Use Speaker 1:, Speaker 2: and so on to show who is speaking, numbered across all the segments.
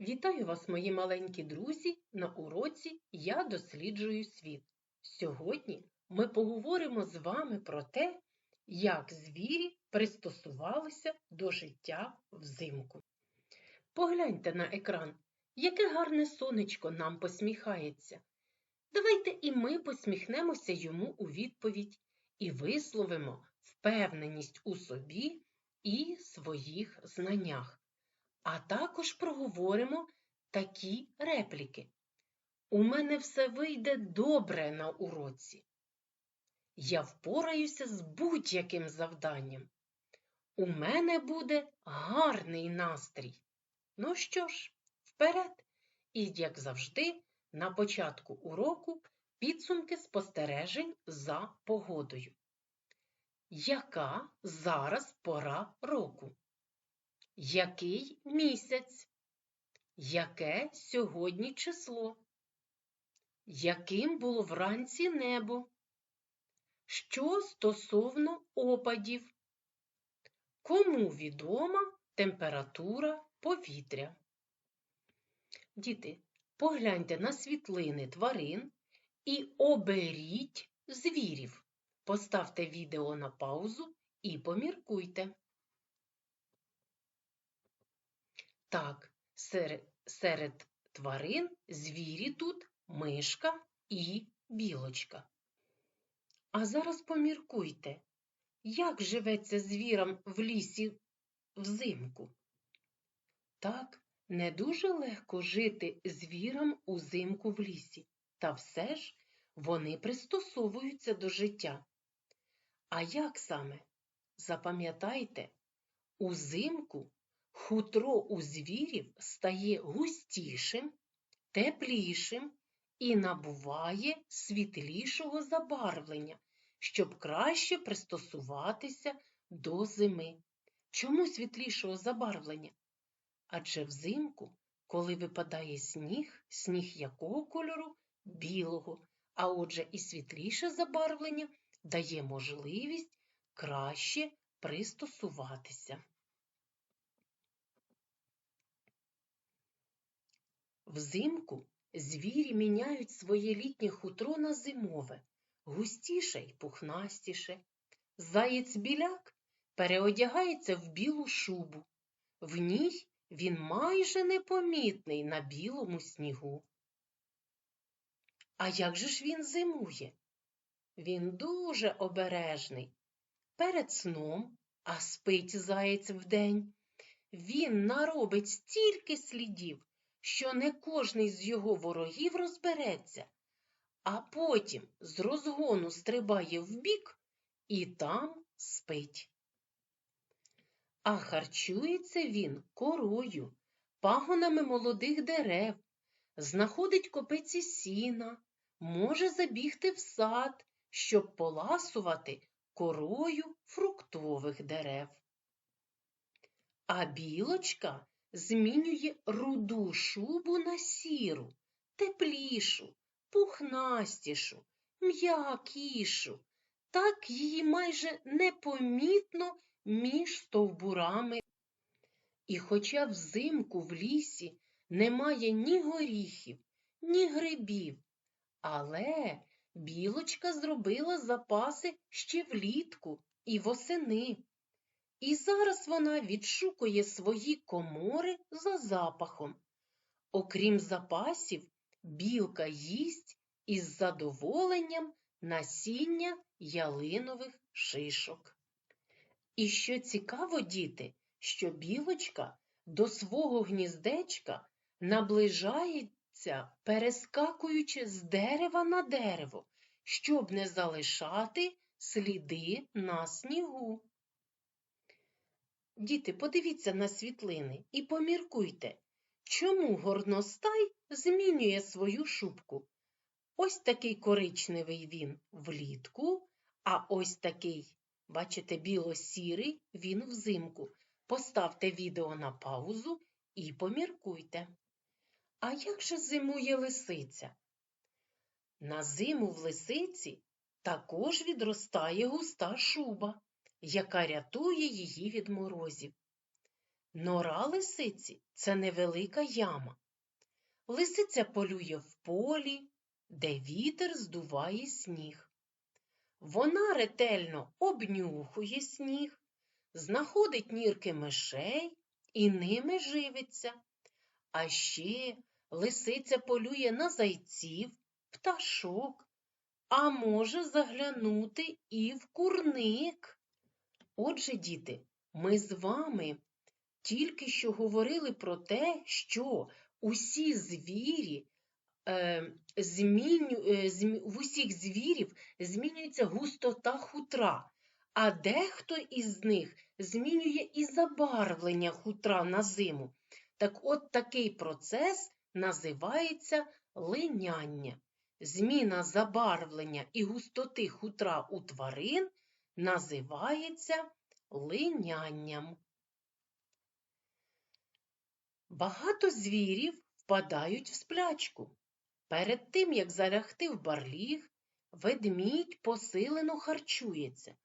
Speaker 1: Вітаю вас, мої маленькі друзі, на уроці Я досліджую світ. Сьогодні ми поговоримо з вами про те, як звірі пристосувалися до життя взимку. Погляньте на екран, яке гарне сонечко нам посміхається. Давайте і ми посміхнемося йому у відповідь і висловимо впевненість у собі і своїх знаннях. А також проговоримо такі репліки. У мене все вийде добре на уроці. Я впораюся з будь-яким завданням. У мене буде гарний настрій. Ну що ж, вперед! І, як завжди, на початку уроку підсумки спостережень за погодою. Яка зараз пора року? Який місяць? Яке сьогодні число? Яким було вранці небо? Що стосовно опадів? Кому відома температура повітря? Діти, погляньте на світлини тварин і оберіть звірів. Поставте відео на паузу і поміркуйте. Так, серед, серед тварин звірі тут мишка і білочка. А зараз поміркуйте, як живеться звірам в лісі взимку? Так, не дуже легко жити звірам узимку в лісі, та все ж вони пристосовуються до життя. А як саме? Запам'ятайте, узимку Хутро у звірів стає густішим, теплішим і набуває світлішого забарвлення, щоб краще пристосуватися до зими. Чому світлішого забарвлення? Адже взимку, коли випадає сніг, сніг якого кольору? Білого, а отже і світліше забарвлення дає можливість краще пристосуватися. Взимку звірі міняють своє літнє хутро на зимове, густіше й пухнастіше. Заєць біляк переодягається в білу шубу. В ній він майже непомітний на білому снігу. А як же ж він зимує? Він дуже обережний. Перед сном, а спить заєць вдень, він наробить стільки слідів, що не кожний з його ворогів розбереться, а потім з розгону стрибає вбік і там спить. А харчується він корою, пагонами молодих дерев, знаходить копиці сіна, може забігти в сад, щоб поласувати корою фруктових дерев. А білочка змінює руду шубу на сіру, теплішу, пухнастішу, м'якішу. Так її майже непомітно між стовбурами. І хоча взимку в лісі немає ні горіхів, ні грибів, але білочка зробила запаси ще влітку і восени. І зараз вона відшукує свої комори за запахом. Окрім запасів, білка їсть із задоволенням насіння ялинових шишок. І що цікаво, діти, що білочка до свого гніздечка наближається, перескакуючи з дерева на дерево, щоб не залишати сліди на снігу. Діти, подивіться на світлини і поміркуйте, чому горностай змінює свою шубку. Ось такий коричневий він влітку, а ось такий, бачите, біло-сірий він взимку. Поставте відео на паузу і поміркуйте. А як же зимує лисиця? На зиму в лисиці також відростає густа шуба яка рятує її від морозів. Нора лисиці це невелика яма. Лисиця полює в полі, де вітер здуває сніг. Вона ретельно обнюхує сніг, знаходить нірки мишей і ними живиться. А ще лисиця полює на зайців, пташок, а може заглянути і в курник. Отже, діти, ми з вами тільки що говорили про те, що усі звірі, е, зміню, е, змі, в усіх звірів змінюється густота хутра, а дехто із них змінює і забарвлення хутра на зиму. Так от такий процес називається линяння. Зміна забарвлення і густоти хутра у тварин називається линянням. Багато звірів впадають в сплячку. Перед тим, як залягти в барліг, ведмідь посилено харчується,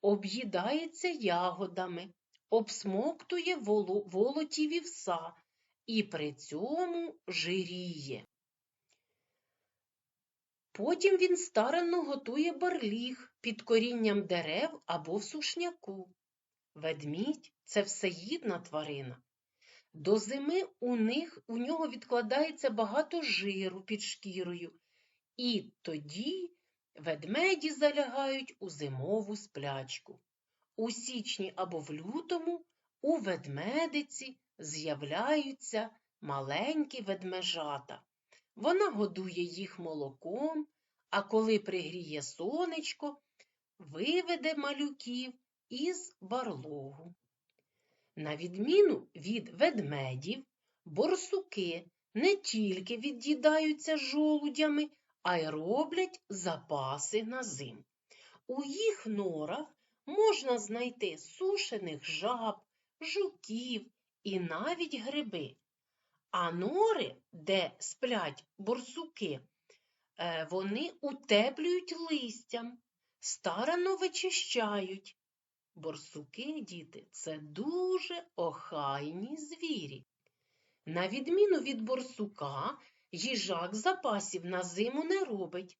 Speaker 1: об'їдається ягодами, обсмоктує воло, волоті вівса і при цьому жиріє. Потім він старанно готує барліг під корінням дерев або в сушняку. Ведмідь це всеїдна тварина. До зими у них у нього відкладається багато жиру під шкірою, і тоді ведмеді залягають у зимову сплячку. У січні або в лютому у ведмедиці з'являються маленькі ведмежата. Вона годує їх молоком, а коли пригріє сонечко, виведе малюків із барлогу. На відміну від ведмедів, борсуки не тільки від'їдаються жолудями, а й роблять запаси на зим. У їх норах можна знайти сушених жаб, жуків і навіть гриби. А нори, де сплять борсуки, е, вони утеплюють листям, старано вичищають. Борсуки, діти, це дуже охайні звірі. На відміну від борсука, їжак запасів на зиму не робить.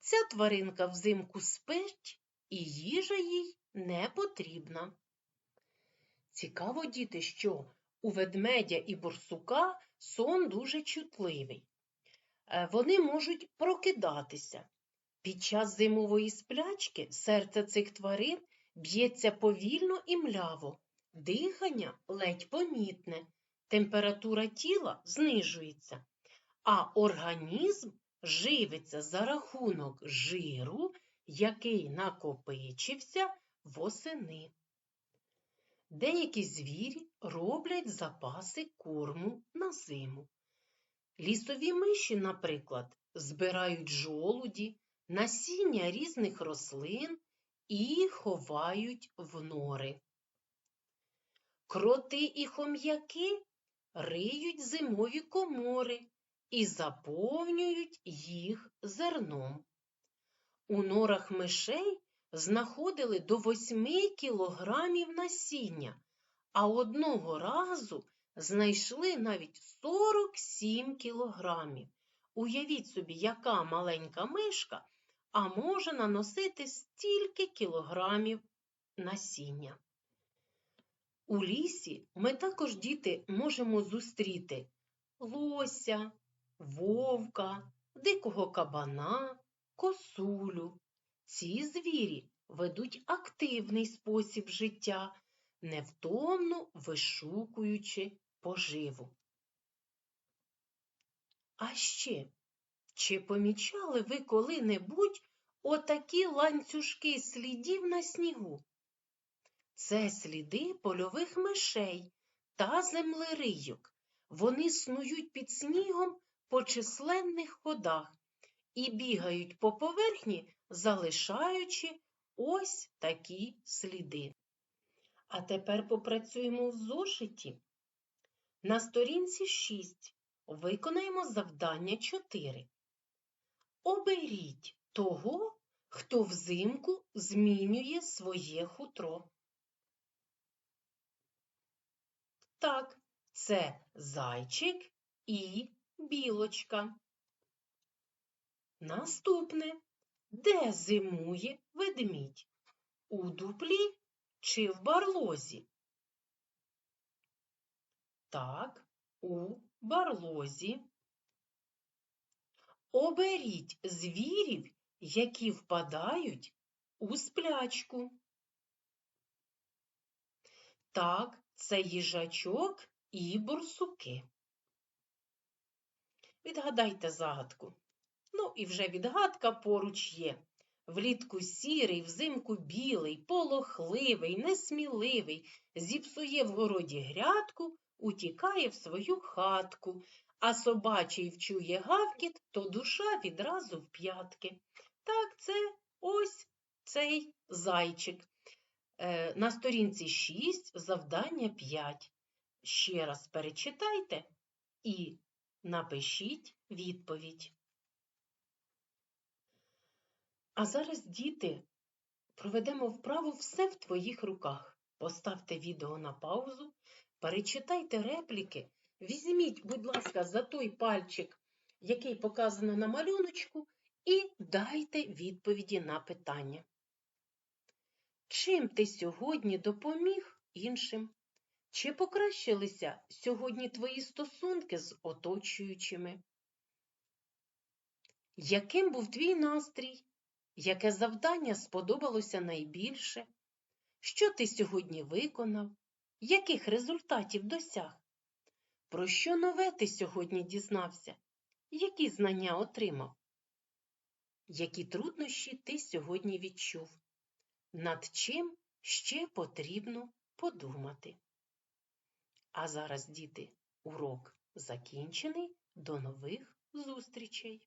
Speaker 1: Ця тваринка взимку спить, і їжа їй не потрібна. Цікаво, діти, що у ведмедя і борсука сон дуже чутливий. Е, вони можуть прокидатися. Під час зимової сплячки серце цих тварин б'ється повільно і мляво, дихання ледь помітне, температура тіла знижується, а організм живиться за рахунок жиру, який накопичився восени. Деякі звірі роблять запаси корму на зиму. Лісові миші, наприклад, збирають жолуді, насіння різних рослин і ховають в нори. Кроти і хом'яки риють зимові комори і заповнюють їх зерном. У норах мишей знаходили до 8 кілограмів насіння, а одного разу знайшли навіть 47 кілограмів. Уявіть собі, яка маленька мишка, а може наносити стільки кілограмів насіння. У лісі ми також, діти, можемо зустріти лося, вовка, дикого кабана, косулю. Ці звірі ведуть активний спосіб життя, невтомно вишукуючи поживу. А ще, чи помічали ви коли-небудь отакі ланцюжки слідів на снігу? Це сліди польових мишей та землерийок. Вони снують під снігом по численних ходах і бігають по поверхні, залишаючи ось такі сліди. А тепер попрацюємо в зошиті. На сторінці 6 виконаємо завдання 4. Оберіть того, хто взимку змінює своє хутро. Так, це зайчик і білочка. Наступне. Де зимує ведмідь? У дуплі чи в барлозі? Так, у барлозі. Оберіть звірів, які впадають у сплячку. Так, це їжачок і борсуки. Відгадайте загадку. Ну і вже відгадка поруч є. Влітку сірий, взимку білий, полохливий, несміливий, зіпсує в городі грядку, утікає в свою хатку, а собачий вчує гавкіт, то душа відразу в п'ятки. Так, це ось цей зайчик. Е, На сторінці 6, завдання 5. Ще раз перечитайте і напишіть відповідь. А зараз, діти, проведемо вправу все в твоїх руках. Поставте відео на паузу, перечитайте репліки, візьміть, будь ласка, за той пальчик, який показано на малюночку, і дайте відповіді на питання. Чим ти сьогодні допоміг іншим? Чи покращилися сьогодні твої стосунки з оточуючими? Яким був твій настрій? Яке завдання сподобалося найбільше? Що ти сьогодні виконав? Яких результатів досяг? Про що нове ти сьогодні дізнався? Які знання отримав? Які труднощі ти сьогодні відчув? Над чим ще потрібно подумати? А зараз, діти, урок закінчений. До нових зустрічей!